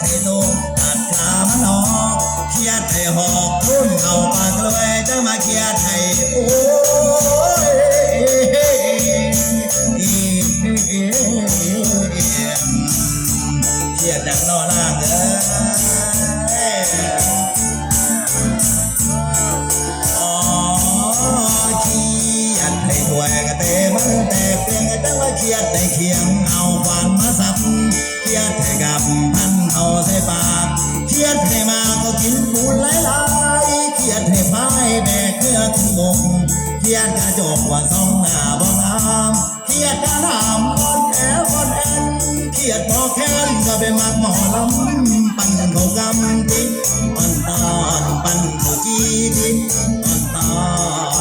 ใจลูตัดขามันออกเครียดให้หอกรุ่นเอาปากเลยจะมาเครียดใงงงเฮียดกระจกว่าสองหน้าบ่งามเฮียดกระนามคนแอคนแอนเฮียดพอแค้นก็ไปมักหมอลำปั่นเขากำติปั่นตาปั่นเขาจีดิปั่นตา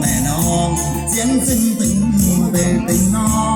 แม่น้อง เสียงซึ้งตึงเป็นตึงน้อง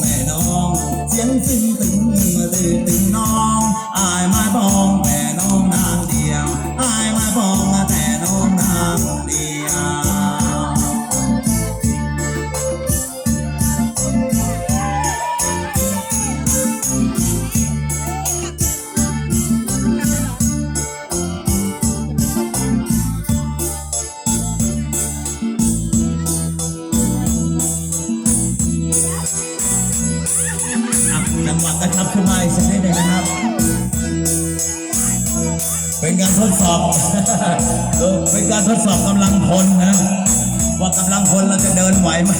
แม่น้อง เสียงสิ้นเป็น กันครับขึ้นมาอีกสักนิดหนึ่งนะครับ เป็นการทดสอบ เป็นการทดสอบกำลังพลนะ ว่ากำลังพลเราจะเดินไหวไหม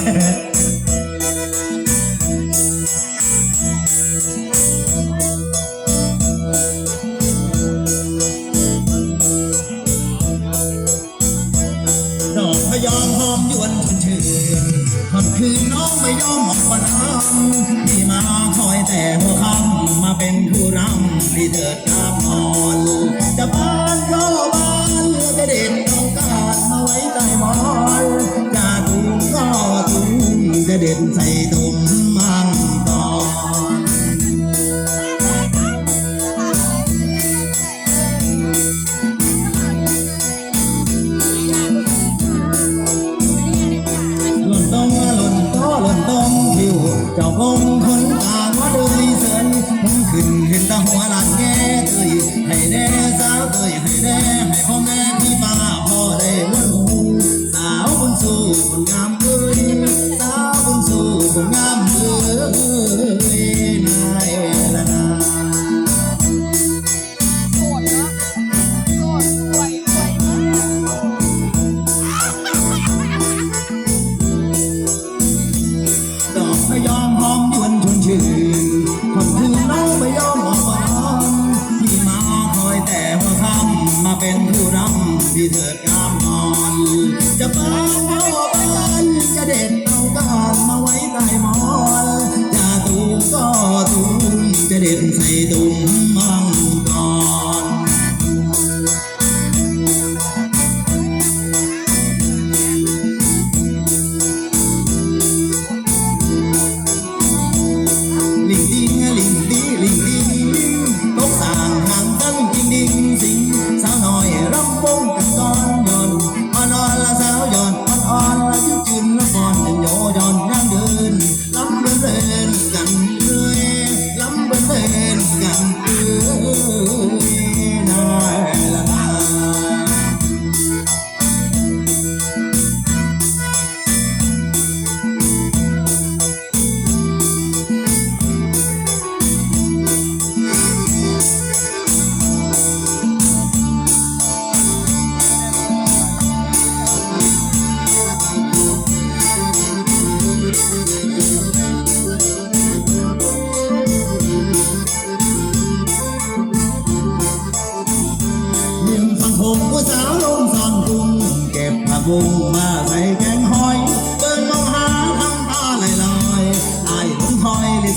ผิวเเถิดงามนอน จะปานเอาบานจะเด็ดเอากานมาไว้ใต้หมอนจะตูมก็ตูมจะเด็ดใส่ตุ้ม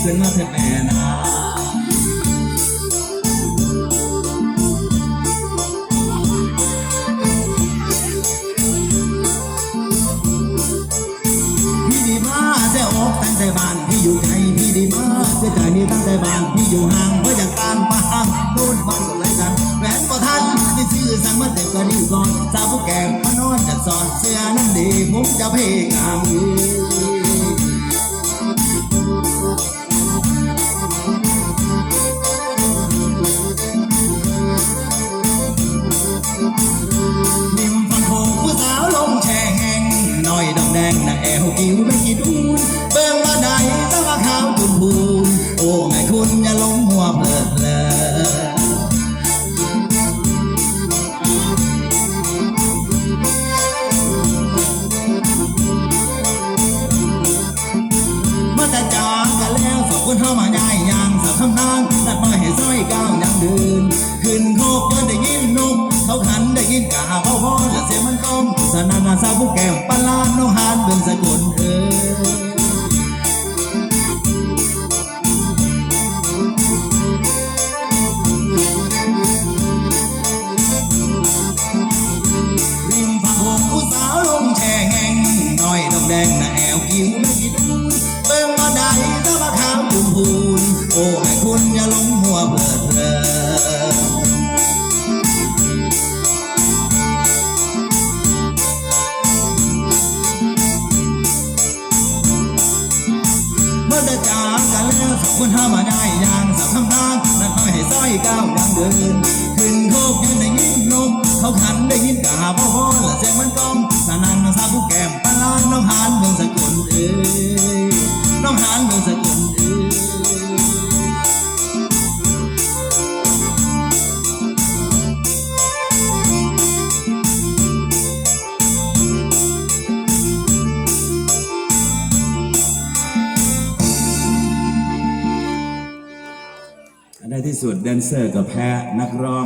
คอยรีบขึ้นมาเถิดแม่นาพี่ดีมาเสียอกตั้งแต่บ้านพี่อยู่ไกลพี่ดีมาเสียใจนี่ตั้งแต่บ้านพี่อยู่ห่างเพราะอยากตามปามนู่นบ้านก็เลยกันแหวนก็ทันที่ชื่อสั่งมาแต่ก็ดิ้วก่อนสาวผู้แก่มานอนจัดสอนเสื้อนั้นดีผมจะเพงาม กิ้วไม่กี่ดูนเบิ่งมาได้ตะว่าขาวจุนพูนโอ้แม่คุณอย่าลงหัวเพลิดเพลินมื่อแต่จากกันแล้วสองคนเข้ามาย้ายยางสับคำนางนัดมาให้ซอยก้าวยังเดินขึ้นโคกยันได้ยินาขันได้ยินกาพ่อพ่อและเสียงมันก้มสนานนาสาวผู้แก้มปลาลานน้องหานเบิ่งสกุล ก้าวยังเดินขึ้นโคกยืนได้ยินนมเขาขันได้ยินกาพ่อพ่อและเสียงมันก้องสนันสาผู้แก้มปลาลานน้องหานเมืองสกุลเอ้ยน้องหานเมืองสกุล สุดแดนเซอร์กับแพ้นักร้อง